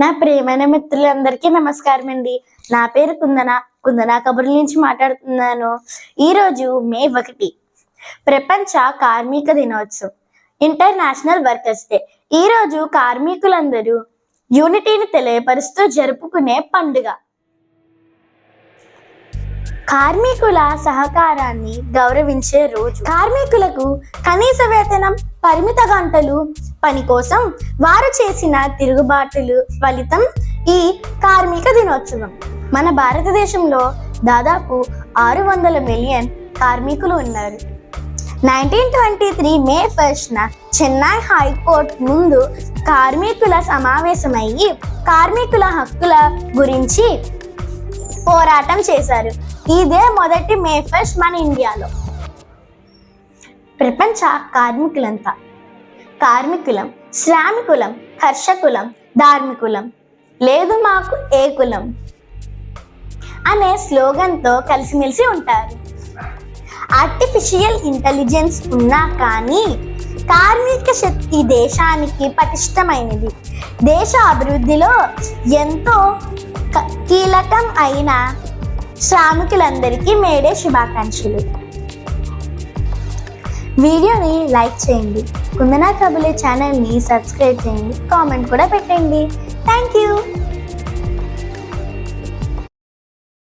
నా ప్రియమైన మిత్రులందరికీ నమస్కారం అండి నా పేరు కుందన. కుందన కబుర్ల నుంచి మాట్లాడుతున్నాను. ఈరోజు మే ఒకటి. ప్రపంచ కార్మిక దినోత్సవం. International workers day. ఈరోజు కార్మికులందరూ యూనిటీని తెలియపరుస్తూ జరుపుకునే పండుగ. కార్మికుల సహకారాన్ని గౌరవించే రోజు. కార్మికులకు కనీస వేతనం పరిమిత గంటలు పని కోసం వారు చేసిన తిరుగుబాటులు ఫలితం ఈ కార్మిక దినోత్సవం. మన భారతదేశంలో దాదాపు ఆరు వందల మిలియన్ కార్మికులు ఉన్నారు. నైన్టీన్ ట్వంటీ త్రీ మే ఫస్ట్న చెన్నై హైకోర్టు ముందు కార్మికుల సమావేశమయ్యి కార్మికుల హక్కుల గురించి పోరాటం చేశారు. ఇదే మొదటి మే ఫస్ట్ మన ఇండియాలో. ప్రపంచ కార్మికులంతా కార్మికులం శ్రామికులం కర్షకులం ధార్మికులం. లేదు మాకు ఏ కులం? అనే స్లోగన్తో కలిసిమెలిసి ఉంటారు. ఆర్టిఫిషియల్ ఇంటెలిజెన్స్ ఉన్నా కానీ కార్మిక శక్తి దేశానికి పటిష్టమైనది. దేశ అభివృద్ధిలో ఎంతో క- కీలకం అయిన శ్రామికులందరికీ మేడే శుభాకాంక్షలు. వీడియోని లైక్ చేయండి. కుందనా కబులే ఛానల్ని సబ్స్క్రైబ్ చేయండి. కామెంట్ కూడా పెట్టండి. Thank you.